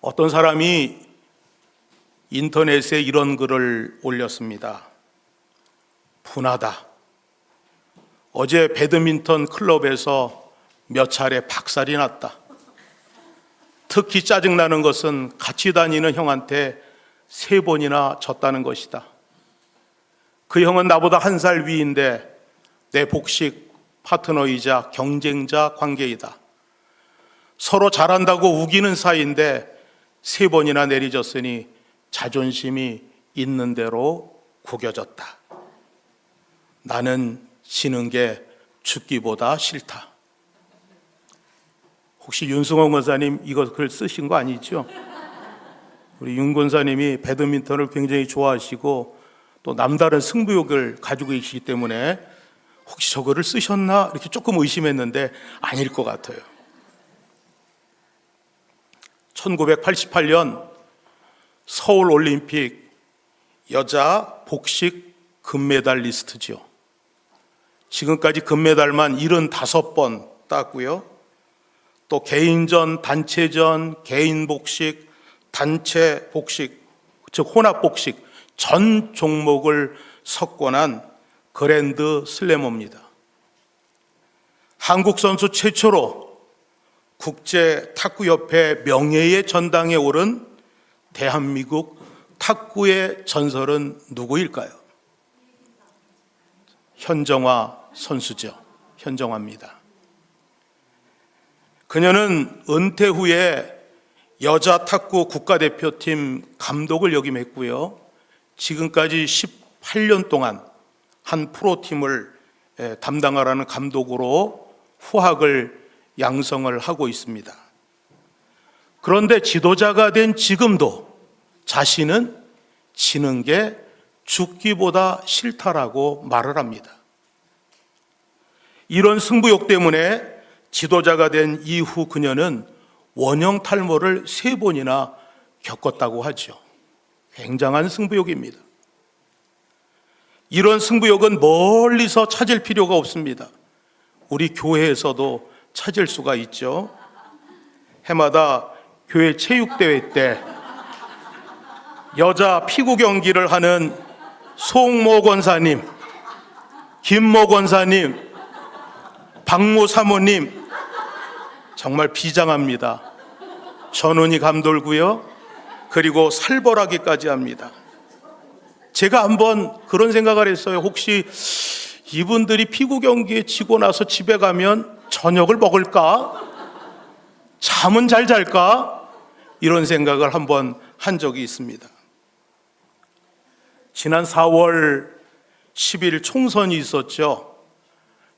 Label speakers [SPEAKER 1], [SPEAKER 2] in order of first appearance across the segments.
[SPEAKER 1] 어떤 사람이 인터넷에 이런 글을 올렸습니다. 분하다. 어제 배드민턴 클럽에서 몇 차례 박살이 났다. 특히 짜증나는 것은 같이 다니는 형한테 세 번이나 졌다는 것이다. 그 형은 나보다 한 살 위인데 내 복식 파트너이자 경쟁자 관계이다. 서로 잘한다고 우기는 사이인데 세 번이나 내리졌으니 자존심이 있는 대로 구겨졌다. 나는 지는 게 죽기보다 싫다. 혹시 윤승원 권사님 이거 글 쓰신 거 아니죠? 우리 윤 권사님이 배드민턴을 굉장히 좋아하시고 또 남다른 승부욕을 가지고 계시기 때문에 혹시 저거를 쓰셨나 이렇게 조금 의심했는데 아닐 것 같아요. 1988년 서울 올림픽 여자 복식 금메달리스트지요. 지금까지 금메달만 75번 땄고요. 또 개인전, 단체전, 개인 복식, 단체 복식, 즉 혼합 복식 전 종목을 석권한 그랜드 슬래머입니다. 한국 선수 최초로 국제 탁구협회 명예의 전당에 오른 대한민국 탁구의 전설은 누구일까요? 현정화 선수죠. 현정화입니다. 그녀는 은퇴 후에 여자 탁구 국가대표팀 감독을 역임했고요. 지금까지 18년 동안 한 프로팀을 에, 담당하라는 감독으로 후학을 양성을 하고 있습니다. 그런데 지도자가 된 지금도 자신은 지는 게 죽기보다 싫다라고 말을 합니다. 이런 승부욕 때문에 지도자가 된 이후 그녀는 원형 탈모를 세 번이나 겪었다고 하죠. 굉장한 승부욕입니다. 이런 승부욕은 멀리서 찾을 필요가 없습니다. 우리 교회에서도 찾을 수가 있죠. 해마다 교회 체육대회 때 여자 피구 경기를 하는 송모 권사님, 김모 권사님, 박모 사모님 정말 비장합니다. 전원이 감돌고요. 그리고 살벌하기까지 합니다. 제가 한번 그런 생각을 했어요. 혹시 이분들이 피구 경기에 지고 나서 집에 가면 저녁을 먹을까? 잠은 잘 잘까? 이런 생각을 한번 한 적이 있습니다. 지난 4월 10일 총선이 있었죠.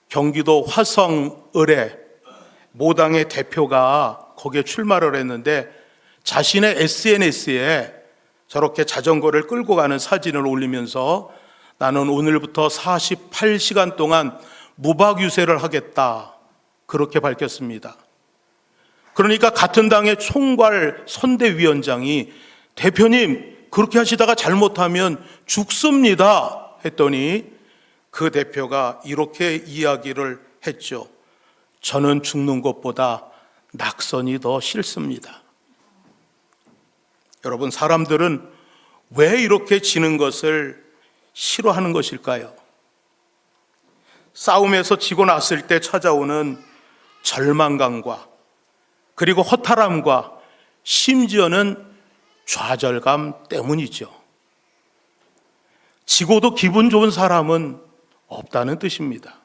[SPEAKER 1] 경기도 화성 을에 모당의 대표가 거기에 출마를 했는데 자신의 SNS에 저렇게 자전거를 끌고 가는 사진을 올리면서 나는 오늘부터 48시간 동안 무박 유세를 하겠다. 그렇게 밝혔습니다. 그러니까 같은 당의 총괄 선대위원장이 대표님 그렇게 하시다가 잘못하면 죽습니다 했더니 그 대표가 이렇게 이야기를 했죠. 저는 죽는 것보다 낙선이 더 싫습니다. 여러분, 사람들은 왜 이렇게 지는 것을 싫어하는 것일까요? 싸움에서 지고 났을 때 찾아오는 절망감과 그리고 허탈함과 심지어는 좌절감 때문이죠. 지고도 기분 좋은 사람은 없다는 뜻입니다.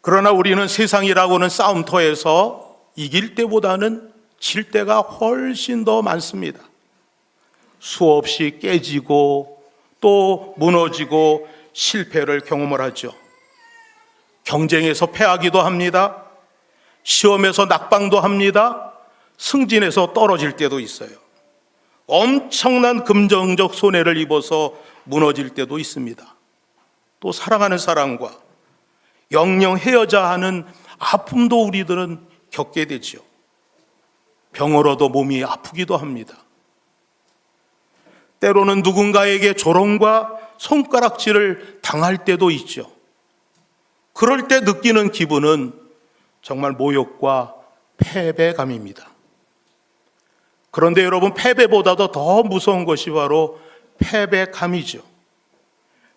[SPEAKER 1] 그러나 우리는 세상이라고는 싸움터에서 이길 때보다는 질 때가 훨씬 더 많습니다. 수없이 깨지고 또 무너지고 실패를 경험을 하죠. 경쟁에서 패하기도 합니다. 시험에서 낙방도 합니다. 승진에서 떨어질 때도 있어요. 엄청난 금전적 손해를 입어서 무너질 때도 있습니다. 또 사랑하는 사람과 영영 헤어져 하는 아픔도 우리들은 겪게 되죠. 병으로도 몸이 아프기도 합니다. 때로는 누군가에게 조롱과 손가락질을 당할 때도 있죠. 그럴 때 느끼는 기분은 정말 모욕과 패배감입니다. 그런데 여러분 패배보다도 더 무서운 것이 바로 패배감이죠.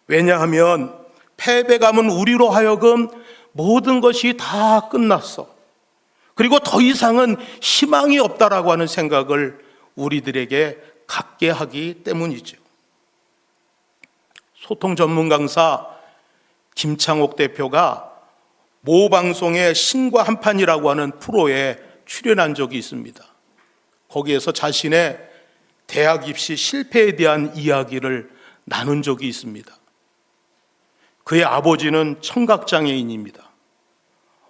[SPEAKER 1] 왜냐하면 패배감은 우리로 하여금 모든 것이 다 끝났어. 그리고 더 이상은 희망이 없다라고 하는 생각을 우리들에게 갖게 하기 때문이죠. 소통 전문 강사 김창옥 대표가 모 방송의 신과 한판이라고 하는 프로에 출연한 적이 있습니다. 거기에서 자신의 대학 입시 실패에 대한 이야기를 나눈 적이 있습니다. 그의 아버지는 청각장애인입니다.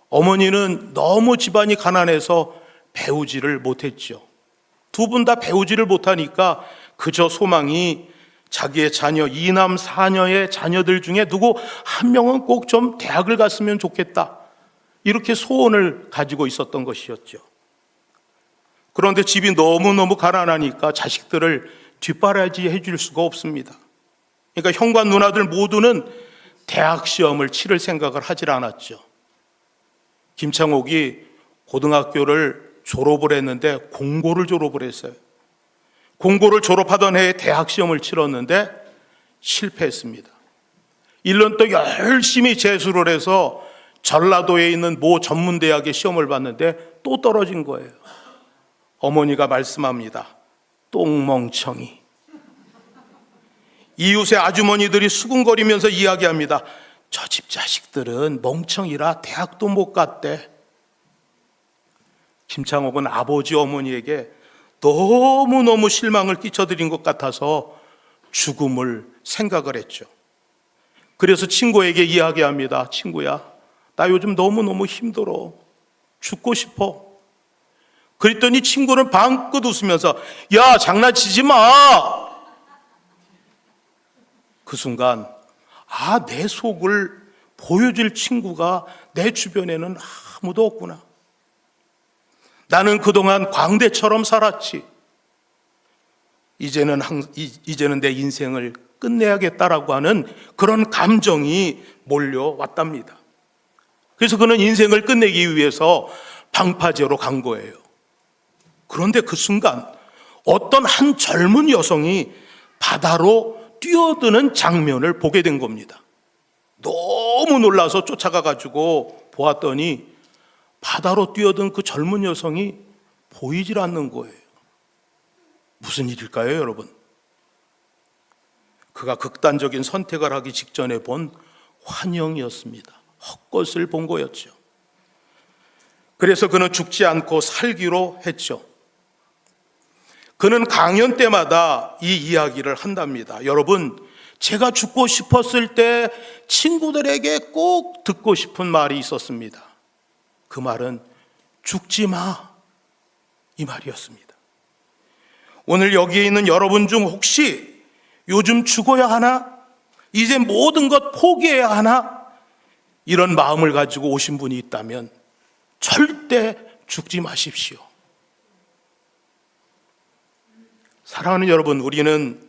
[SPEAKER 1] 어머니는 너무 집안이 가난해서 배우지를 못했죠. 두 분 다 배우지를 못하니까 그저 소망이 자기의 자녀, 이남 사녀의 자녀들 중에 누구 한 명은 꼭 좀 대학을 갔으면 좋겠다. 이렇게 소원을 가지고 있었던 것이었죠. 그런데 집이 너무너무 가난하니까 자식들을 뒷바라지 해줄 수가 없습니다. 그러니까 형과 누나들 모두는 대학 시험을 치를 생각을 하질 않았죠. 김창옥이 고등학교를 졸업을 했는데 공고를 졸업을 했어요. 공고를 졸업하던 해에 대학 시험을 치렀는데 실패했습니다. 1년 또 열심히 재수를 해서 전라도에 있는 모 전문대학에 시험을 봤는데 또 떨어진 거예요. 어머니가 말씀합니다. 똥멍청이. 이웃의 아주머니들이 수군거리면서 이야기합니다. 저 집 자식들은 멍청이라 대학도 못 갔대. 김창옥은 아버지 어머니에게 너무너무 실망을 끼쳐드린 것 같아서 죽음을 생각을 했죠. 그래서 친구에게 이야기합니다. 친구야, 나 요즘 너무너무 힘들어. 죽고 싶어. 그랬더니 친구는 방긋 웃으면서, 야, 장난치지 마! 그 순간, 아, 내 속을 보여줄 친구가 내 주변에는 아무도 없구나. 나는 그동안 광대처럼 살았지. 이제는 항, 이- 이제는 내 인생을 끝내야겠다라고 하는 그런 감정이 몰려왔답니다. 그래서 그는 인생을 끝내기 위해서 방파제로 간 거예요. 그런데 그 순간 어떤 한 젊은 여성이 바다로 뛰어드는 장면을 보게 된 겁니다. 너무 놀라서 쫓아가 가지고 보았더니 바다로 뛰어든 그 젊은 여성이 보이질 않는 거예요. 무슨 일일까요, 여러분? 그가 극단적인 선택을 하기 직전에 본 환영이었습니다. 헛것을 본 거였죠. 그래서 그는 죽지 않고 살기로 했죠. 그는 강연 때마다 이 이야기를 한답니다. 여러분, 제가 죽고 싶었을 때 친구들에게 꼭 듣고 싶은 말이 있었습니다. 그 말은 죽지 마. 이 말이었습니다. 오늘 여기에 있는 여러분 중 혹시 요즘 죽어야 하나? 이제 모든 것 포기해야 하나? 이런 마음을 가지고 오신 분이 있다면 절대 죽지 마십시오. 사랑하는 여러분, 우리는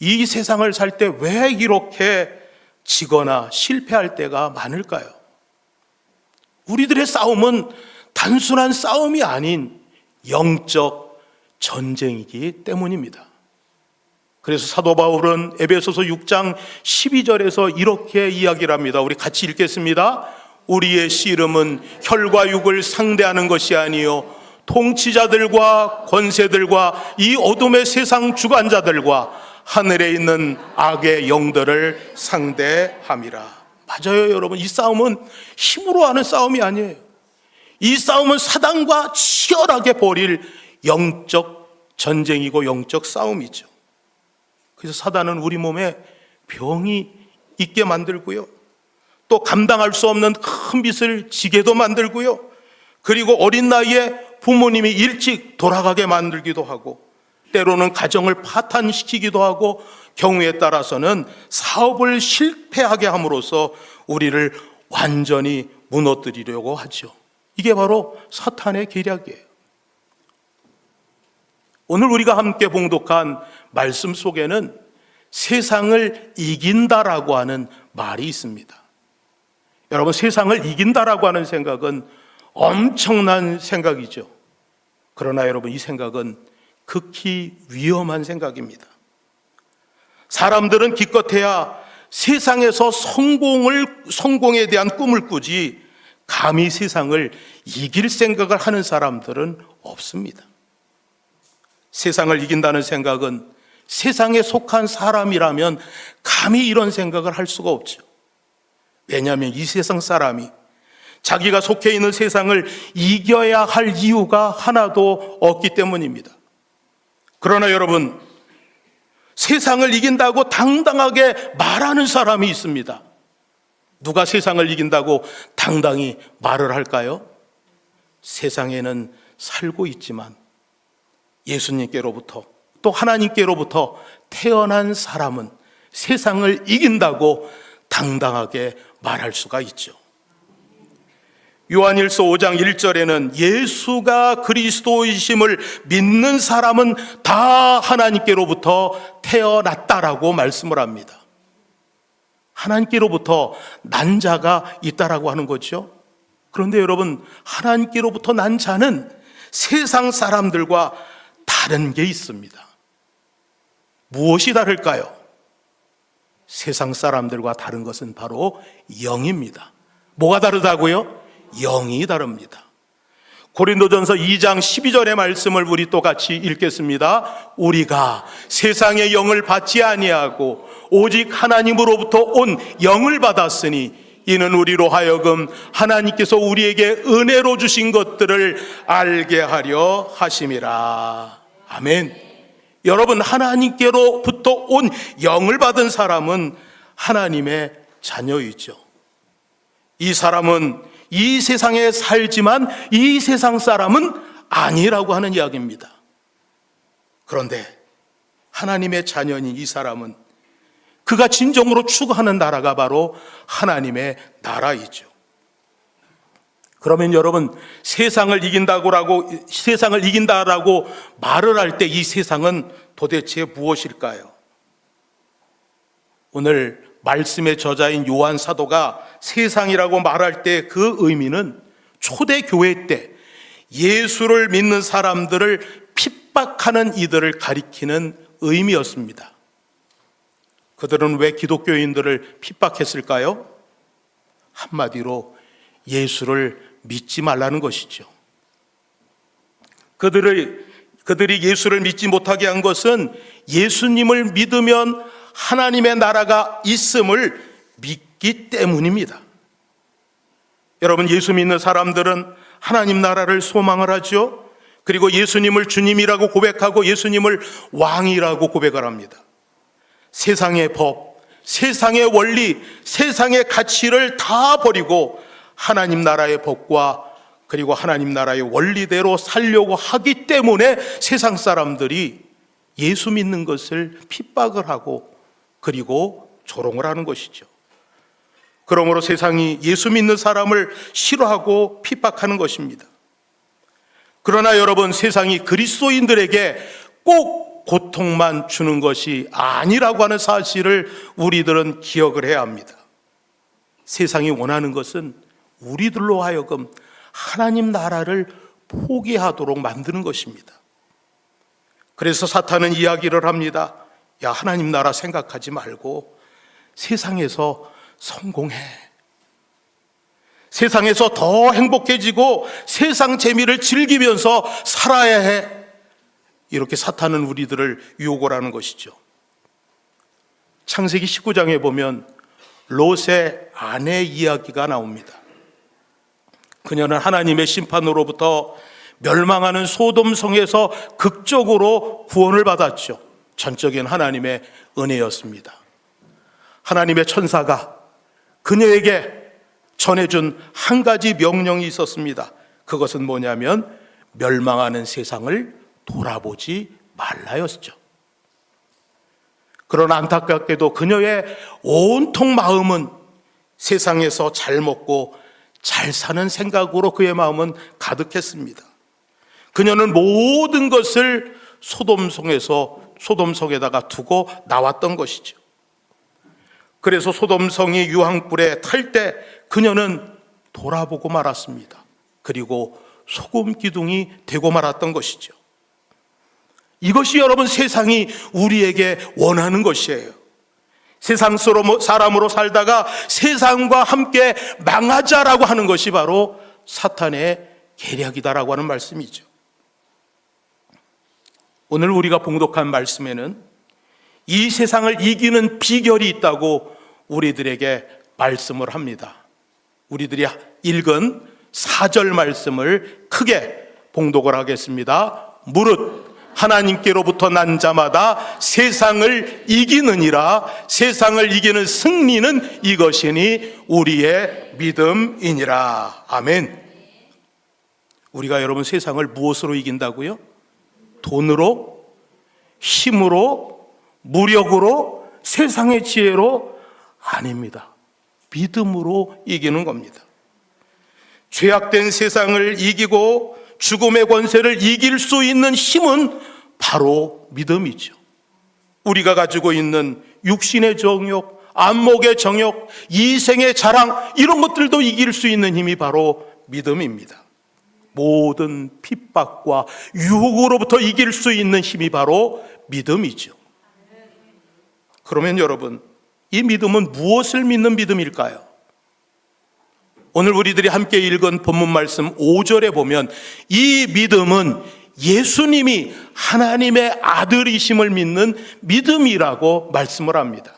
[SPEAKER 1] 이 세상을 살 때 왜 이렇게 지거나 실패할 때가 많을까요? 우리들의 싸움은 단순한 싸움이 아닌 영적 전쟁이기 때문입니다. 그래서 사도 바울은 에베소서 6장 12절에서 이렇게 이야기를 합니다. 우리 같이 읽겠습니다. 우리의 씨름은 혈과 육을 상대하는 것이 아니요 통치자들과 권세들과 이 어둠의 세상 주관자들과 하늘에 있는 악의 영들을 상대함이라. 맞아요, 여러분. 이 싸움은 힘으로 하는 싸움이 아니에요. 이 싸움은 사단과 치열하게 벌일 영적 전쟁이고 영적 싸움이죠. 그래서 사단은 우리 몸에 병이 있게 만들고요. 또 감당할 수 없는 큰 빚을 지게도 만들고요. 그리고 어린 나이에 부모님이 일찍 돌아가게 만들기도 하고 때로는 가정을 파탄시키기도 하고 경우에 따라서는 사업을 실패하게 함으로써 우리를 완전히 무너뜨리려고 하죠. 이게 바로 사탄의 계략이에요. 오늘 우리가 함께 봉독한 말씀 속에는 세상을 이긴다라고 하는 말이 있습니다. 여러분, 세상을 이긴다라고 하는 생각은 엄청난 생각이죠. 그러나 여러분, 이 생각은 극히 위험한 생각입니다. 사람들은 기껏해야 세상에서 성공을, 성공에 대한 꿈을 꾸지 감히 세상을 이길 생각을 하는 사람들은 없습니다. 세상을 이긴다는 생각은 세상에 속한 사람이라면 감히 이런 생각을 할 수가 없죠. 왜냐하면 이 세상 사람이 자기가 속해 있는 세상을 이겨야 할 이유가 하나도 없기 때문입니다. 그러나 여러분, 세상을 이긴다고 당당하게 말하는 사람이 있습니다. 누가 세상을 이긴다고 당당히 말을 할까요? 세상에는 살고 있지만 예수님께로부터 또 하나님께로부터 태어난 사람은 세상을 이긴다고 당당하게 말할 수가 있죠. 요한일서 5장 1절에는 예수가 그리스도이심을 믿는 사람은 다 하나님께로부터 태어났다라고 말씀을 합니다. 하나님께로부터 난 자가 있다라고 하는 거죠. 그런데 여러분, 하나님께로부터 난 자는 세상 사람들과 다른 게 있습니다. 무엇이 다를까요? 세상 사람들과 다른 것은 바로 영입니다. 뭐가 다르다고요? 영이 다릅니다. 고린도전서 2장 12절의 말씀을 우리 똑같이 읽겠습니다. 우리가 세상의 영을 받지 아니하고 오직 하나님으로부터 온 영을 받았으니 이는 우리로 하여금 하나님께서 우리에게 은혜로 주신 것들을 알게 하려 하심이라. 아멘. 여러분 하나님께로부터 온 영을 받은 사람은 하나님의 자녀이죠. 이 사람은 이 세상에 살지만 이 세상 사람은 아니라고 하는 이야기입니다. 그런데 하나님의 자녀인 이 사람은 그가 진정으로 추구하는 나라가 바로 하나님의 나라이죠. 그러면 여러분 세상을 이긴다고라고 세상을 이긴다라고 말을 할 때 이 세상은 도대체 무엇일까요? 오늘 말씀의 저자인 요한 사도가 세상이라고 말할 때 그 의미는 초대 교회 때 예수를 믿는 사람들을 핍박하는 이들을 가리키는 의미였습니다. 그들은 왜 기독교인들을 핍박했을까요? 한마디로 예수를 믿지 말라는 것이죠. 그들을, 그들이 예수를 믿지 못하게 한 것은 예수님을 믿으면 하나님의 나라가 있음을 믿기 때문입니다. 여러분, 예수 믿는 사람들은 하나님 나라를 소망을 하죠. 그리고 예수님을 주님이라고 고백하고 예수님을 왕이라고 고백을 합니다. 세상의 법, 세상의 원리, 세상의 가치를 다 버리고 하나님 나라의 법과 그리고 하나님 나라의 원리대로 살려고 하기 때문에 세상 사람들이 예수 믿는 것을 핍박을 하고 그리고 조롱을 하는 것이죠. 그러므로 세상이 예수 믿는 사람을 싫어하고 핍박하는 것입니다. 그러나 여러분 세상이 그리스도인들에게 꼭 고통만 주는 것이 아니라고 하는 사실을 우리들은 기억을 해야 합니다. 세상이 원하는 것은 우리들로 하여금 하나님 나라를 포기하도록 만드는 것입니다. 그래서 사탄은 이야기를 합니다. 야, 하나님 나라 생각하지 말고 세상에서 성공해. 세상에서 더 행복해지고 세상 재미를 즐기면서 살아야 해. 이렇게 사탄은 우리들을 유혹을 하는 것이죠. 창세기 19장에 보면 롯의 아내 이야기가 나옵니다. 그녀는 하나님의 심판으로부터 멸망하는 소돔성에서 극적으로 구원을 받았죠. 전적인 하나님의 은혜였습니다. 하나님의 천사가 그녀에게 전해준 한 가지 명령이 있었습니다. 그것은 뭐냐면 멸망하는 세상을 돌아보지 말라였죠. 그러나 안타깝게도 그녀의 온통 마음은 세상에서 잘 먹고 잘 사는 생각으로 그의 마음은 가득했습니다. 그녀는 모든 것을 소돔성에서 소돔성에다가 두고 나왔던 것이죠. 그래서 소돔성이 유황불에 탈 때 그녀는 돌아보고 말았습니다. 그리고 소금 기둥이 되고 말았던 것이죠. 이것이 여러분 세상이 우리에게 원하는 것이에요. 세상 사람으로 살다가 세상과 함께 망하자라고 하는 것이 바로 사탄의 계략이다라고 하는 말씀이죠. 오늘 우리가 봉독한 말씀에는 이 세상을 이기는 비결이 있다고 우리들에게 말씀을 합니다. 우리들이 읽은 4절 말씀을 크게 봉독을 하겠습니다. 무릇 하나님께로부터 난 자마다 세상을 이기느니라 세상을 이기는 승리는 이것이니 우리의 믿음이니라. 아멘. 우리가 여러분 세상을 무엇으로 이긴다고요? 돈으로, 힘으로, 무력으로, 세상의 지혜로 아닙니다. 믿음으로 이기는 겁니다. 죄악된 세상을 이기고 죽음의 권세를 이길 수 있는 힘은 바로 믿음이죠. 우리가 가지고 있는 육신의 정욕, 안목의 정욕, 이생의 자랑, 이런 것들도 이길 수 있는 힘이 바로 믿음입니다. 모든 핍박과 유혹으로부터 이길 수 있는 힘이 바로 믿음이죠. 그러면 여러분, 이 믿음은 무엇을 믿는 믿음일까요? 오늘 우리들이 함께 읽은 본문 말씀 5절에 보면 이 믿음은 예수님이 하나님의 아들이심을 믿는 믿음이라고 말씀을 합니다.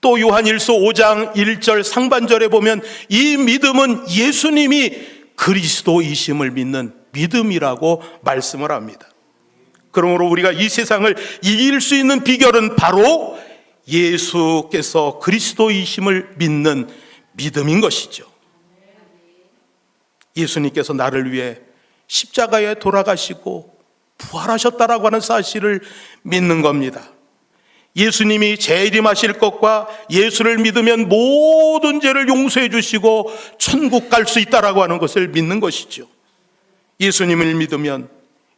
[SPEAKER 1] 또 요한일서 5장 1절 상반절에 보면 이 믿음은 예수님이 그리스도이심을 믿는 믿음이라고 말씀을 합니다. 그러므로 우리가 이 세상을 이길 수 있는 비결은 바로 예수께서 그리스도이심을 믿는 믿음인 것이죠. 예수님께서 나를 위해 십자가에 돌아가시고 부활하셨다라고 하는 사실을 믿는 겁니다. 예수님이 재림하실 것과 예수를 믿으면 모든 죄를 용서해 주시고 천국 갈 수 있다라고 하는 것을 믿는 것이죠. 예수님을 믿으면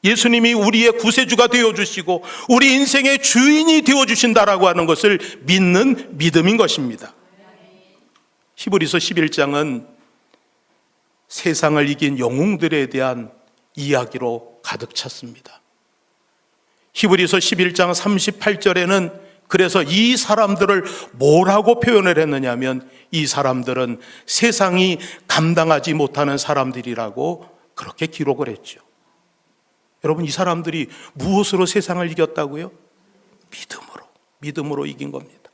[SPEAKER 1] 예수님이 우리의 구세주가 되어 주시고 우리 인생의 주인이 되어 주신다라고 하는 것을 믿는 믿음인 것입니다. 히브리서 11장은 세상을 이긴 영웅들에 대한 이야기로 가득 찼습니다. 히브리서 11장 38절에는 그래서 이 사람들을 뭐라고 표현을 했느냐면 이 사람들은 세상이 감당하지 못하는 사람들이라고 그렇게 기록을 했죠. 여러분, 이 사람들이 무엇으로 세상을 이겼다고요? 믿음으로. 믿음으로 이긴 겁니다.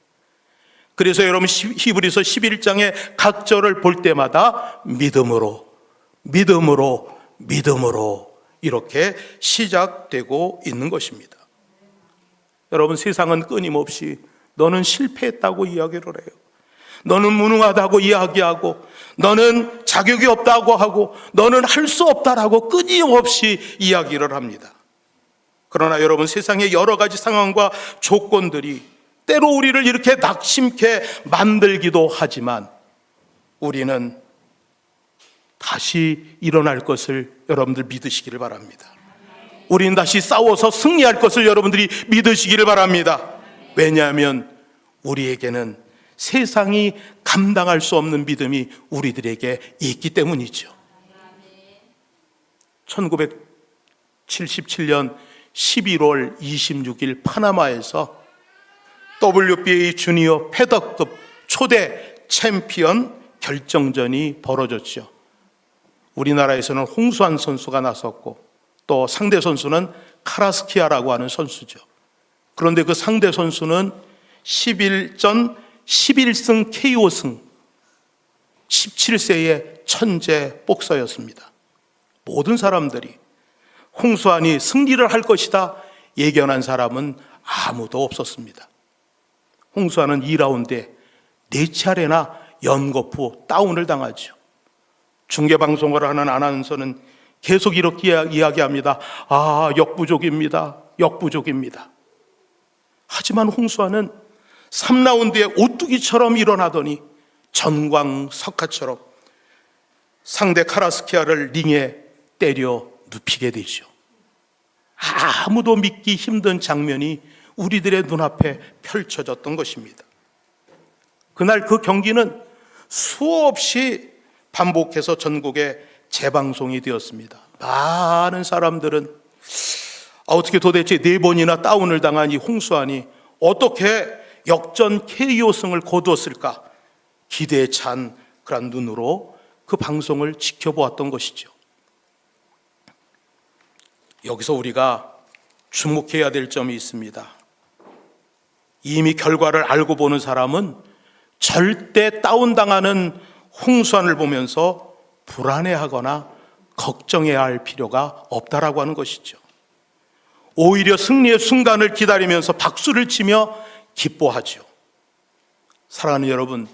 [SPEAKER 1] 그래서 여러분, 히브리서 11장의 각 절을 볼 때마다 믿음으로, 믿음으로, 믿음으로 이렇게 시작되고 있는 것입니다. 여러분 세상은 끊임없이 너는 실패했다고 이야기를 해요. 너는 무능하다고 이야기하고 너는 자격이 없다고 하고 너는 할 수 없다라고 끊임없이 이야기를 합니다. 그러나 여러분 세상의 여러 가지 상황과 조건들이 때로 우리를 이렇게 낙심케 만들기도 하지만 우리는 다시 일어날 것을 여러분들 믿으시기를 바랍니다. 우리는 다시 싸워서 승리할 것을 여러분들이 믿으시기를 바랍니다. 왜냐하면 우리에게는 세상이 감당할 수 없는 믿음이 우리들에게 있기 때문이죠. 1977년 11월 26일 파나마에서 WBA 주니어 패더급 초대 챔피언 결정전이 벌어졌죠. 우리나라에서는 홍수환 선수가 나섰고 또 상대 선수는 카라스키아라고 하는 선수죠. 그런데 그 상대 선수는 11전 11승 KO승 17세의 천재 복서였습니다. 모든 사람들이 홍수환이 승리를 할 것이다 예견한 사람은 아무도 없었습니다. 홍수환은 2라운드에 네 차례나 연거푸 다운을 당하죠. 중계방송을 하는 아나운서는 계속 이렇게 이야기합니다. 아, 역부족입니다. 역부족입니다. 하지만 홍수아는 3라운드에 오뚜기처럼 일어나더니 전광석화처럼 상대 카라스키아를 링에 때려 눕히게 되죠. 아무도 믿기 힘든 장면이 우리들의 눈앞에 펼쳐졌던 것입니다. 그날 그 경기는 수없이 반복해서 전국에 재방송이 되었습니다. 많은 사람들은 아, 어떻게 도대체 네 번이나 다운을 당한 이 홍수환이 어떻게 역전 KO승을 거두었을까? 기대에 찬 그런 눈으로 그 방송을 지켜보았던 것이죠. 여기서 우리가 주목해야 될 점이 있습니다. 이미 결과를 알고 보는 사람은 절대 다운당하는 홍수환을 보면서 불안해하거나 걱정해야 할 필요가 없다라고 하는 것이죠. 오히려 승리의 순간을 기다리면서 박수를 치며 기뻐하죠. 사랑하는 여러분,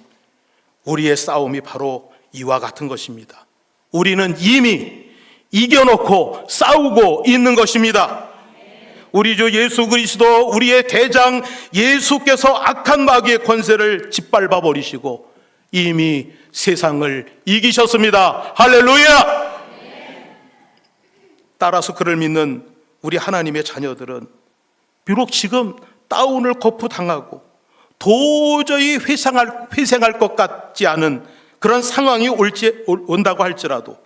[SPEAKER 1] 우리의 싸움이 바로 이와 같은 것입니다. 우리는 이미 이겨놓고 싸우고 있는 것입니다. 우리 주 예수 그리스도 우리의 대장 예수께서 악한 마귀의 권세를 짓밟아 버리시고 이미 세상을 이기셨습니다. 할렐루야! 따라서 그를 믿는 우리 하나님의 자녀들은 비록 지금 다운을 거푸 당하고 도저히 회상할, 회생할 것 같지 않은 그런 상황이 올지, 올- 온다고 할지라도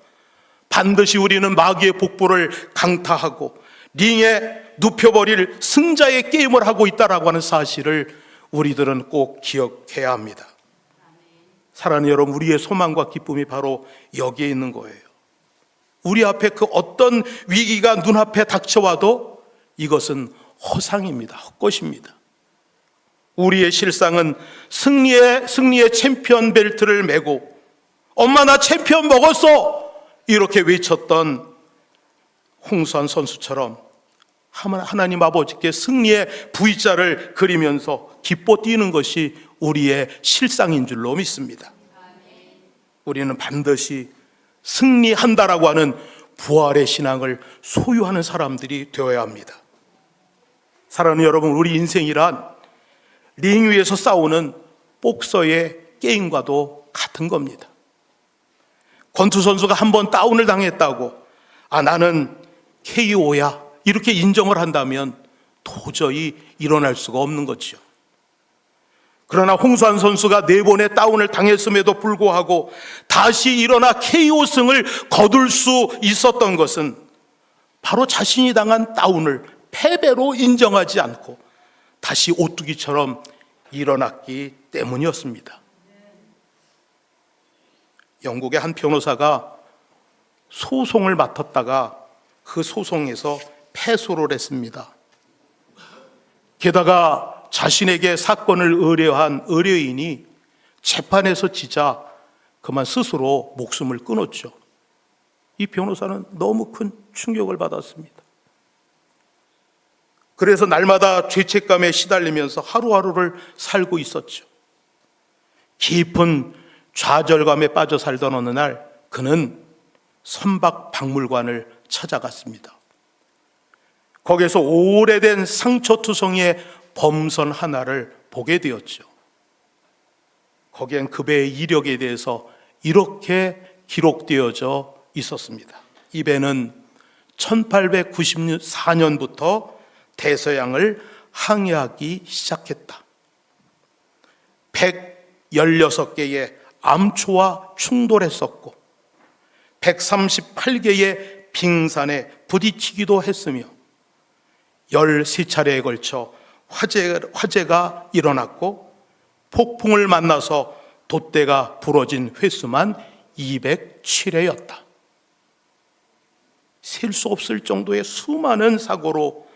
[SPEAKER 1] 반드시 우리는 마귀의 복부를 강타하고 링에 눕혀버릴 승자의 게임을 하고 있다라고 하는 사실을 우리들은 꼭 기억해야 합니다. 사랑하는 여러분, 우리의 소망과 기쁨이 바로 여기에 있는 거예요. 우리 앞에 그 어떤 위기가 눈앞에 닥쳐와도 이것은 허상입니다. 헛것입니다. 우리의 실상은 승리의, 승리의 챔피언 벨트를 메고 엄마 나 챔피언 먹었어! 이렇게 외쳤던 홍수환 선수처럼 하나님 아버지께 승리의 V자를 그리면서 기뻐 뛰는 것이 우리의 실상인 줄로 믿습니다. 우리는 반드시 승리한다라고 하는 부활의 신앙을 소유하는 사람들이 되어야 합니다. 사랑하는 여러분, 우리 인생이란 링 위에서 싸우는 복서의 게임과도 같은 겁니다. 권투 선수가 한 번 다운을 당했다고, 아, 나는 KO야. 이렇게 인정을 한다면 도저히 일어날 수가 없는 거죠. 그러나 홍수환 선수가 네 번의 다운을 당했음에도 불구하고 다시 일어나 KO승을 거둘 수 있었던 것은 바로 자신이 당한 다운을 패배로 인정하지 않고 다시 오뚜기처럼 일어났기 때문이었습니다. 영국의 한 변호사가 소송을 맡았다가 그 소송에서 패소를 했습니다. 게다가 자신에게 사건을 의뢰한 의뢰인이 재판에서 지자 그만 스스로 목숨을 끊었죠. 이 변호사는 너무 큰 충격을 받았습니다. 그래서 날마다 죄책감에 시달리면서 하루하루를 살고 있었죠. 깊은 좌절감에 빠져 살던 어느 날 그는 선박 박물관을 찾아갔습니다. 거기에서 오래된 상처투성이의 범선 하나를 보게 되었죠. 거기엔 그 배의 이력에 대해서 이렇게 기록되어져 있었습니다. 이 배는 1894년부터 대서양을 항해하기 시작했다. 116개의 암초와 충돌했었고 138개의 빙산에 부딪히기도 했으며 13차례에 걸쳐 화재, 화재가 일어났고 폭풍을 만나서 돛대가 부러진 횟수만 207회였다. 셀 수 없을 정도의 수많은 사고로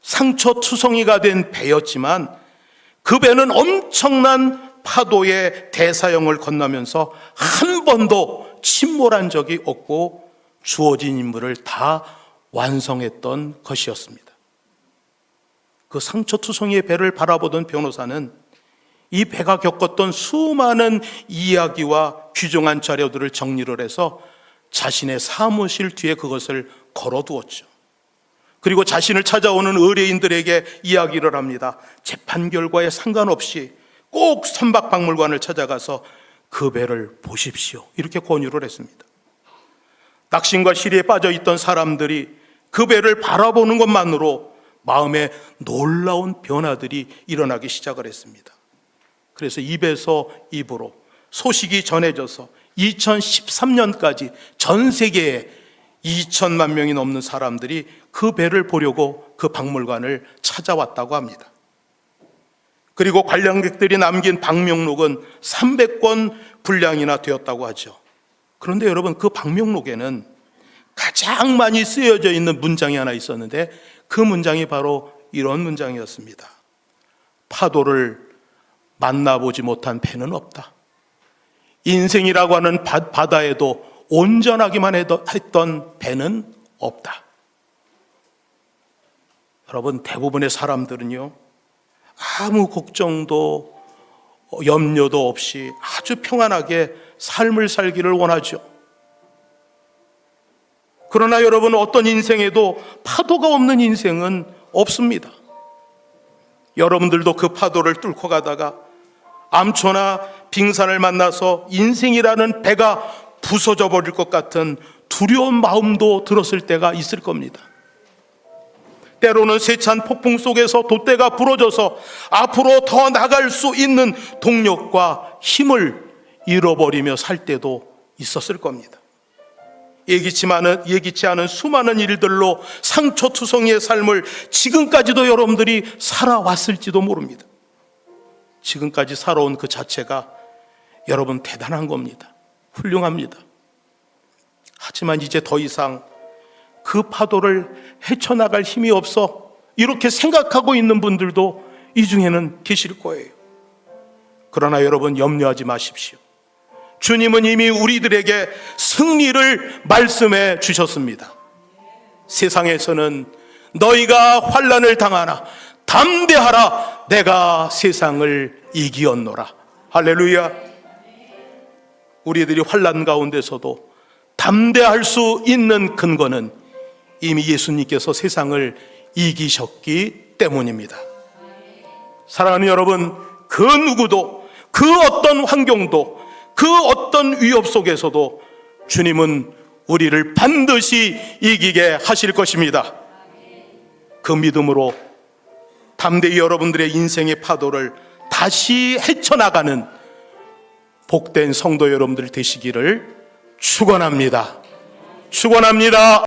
[SPEAKER 1] 상처 투성이가 된 배였지만 그 배는 엄청난 파도의 대사형을 건너면서 한 번도 침몰한 적이 없고 주어진 임무를 다 완성했던 것이었습니다. 그 상처투성이의 배를 바라보던 변호사는 이 배가 겪었던 수많은 이야기와 귀중한 자료들을 정리를 해서 자신의 사무실 뒤에 그것을 걸어두었죠. 그리고 자신을 찾아오는 의뢰인들에게 이야기를 합니다. 재판 결과에 상관없이 꼭 선박박물관을 찾아가서 그 배를 보십시오. 이렇게 권유를 했습니다. 낙심과 시리에 빠져 있던 사람들이 그 배를 바라보는 것만으로 마음에 놀라운 변화들이 일어나기 시작을 했습니다. 그래서 입에서 입으로 소식이 전해져서 2013년까지 전 세계에 2천만 명이 넘는 사람들이 그 배를 보려고 그 박물관을 찾아왔다고 합니다. 그리고 관람객들이 남긴 방명록은 300권 분량이나 되었다고 하죠. 그런데 여러분 그 방명록에는 가장 많이 쓰여져 있는 문장이 하나 있었는데 그 문장이 바로 이런 문장이었습니다. 파도를 만나보지 못한 배는 없다. 인생이라고 하는 바- 바다에도 온전하기만 했던 배는 없다. 여러분, 대부분의 사람들은요, 아무 걱정도 어, 염려도 없이 아주 평안하게 삶을 살기를 원하죠. 그러나 여러분, 어떤 인생에도 파도가 없는 인생은 없습니다. 여러분들도 그 파도를 뚫고 가다가 암초나 빙산을 만나서 인생이라는 배가 부서져 버릴 것 같은 두려운 마음도 들었을 때가 있을 겁니다. 때로는 세찬 폭풍 속에서 돛대가 부러져서 앞으로 더 나갈 수 있는 동력과 힘을 잃어버리며 살 때도 있었을 겁니다. 예기치 않은, 예기치 않은 수많은 일들로 상처투성이의 삶을 지금까지도 여러분들이 살아왔을지도 모릅니다. 지금까지 살아온 그 자체가 여러분 대단한 겁니다. 훌륭합니다. 하지만 이제 더 이상 그 파도를 헤쳐나갈 힘이 없어 이렇게 생각하고 있는 분들도 이 중에는 계실 거예요. 그러나 여러분 염려하지 마십시오. 주님은 이미 우리들에게 승리를 말씀해 주셨습니다. 세상에서는 너희가 환란을 당하나 담대하라 내가 세상을 이기었노라. 할렐루야. 우리들이 환란 가운데서도 담대할 수 있는 근거는 이미 예수님께서 세상을 이기셨기 때문입니다. 사랑하는 여러분, 그 누구도 그 어떤 환경도 그 어떤 위협 속에서도 주님은 우리를 반드시 이기게 하실 것입니다. 그 믿음으로 담대히 여러분들의 인생의 파도를 다시 헤쳐나가는 복된 성도 여러분들 되시기를 축원합니다. 축원합니다.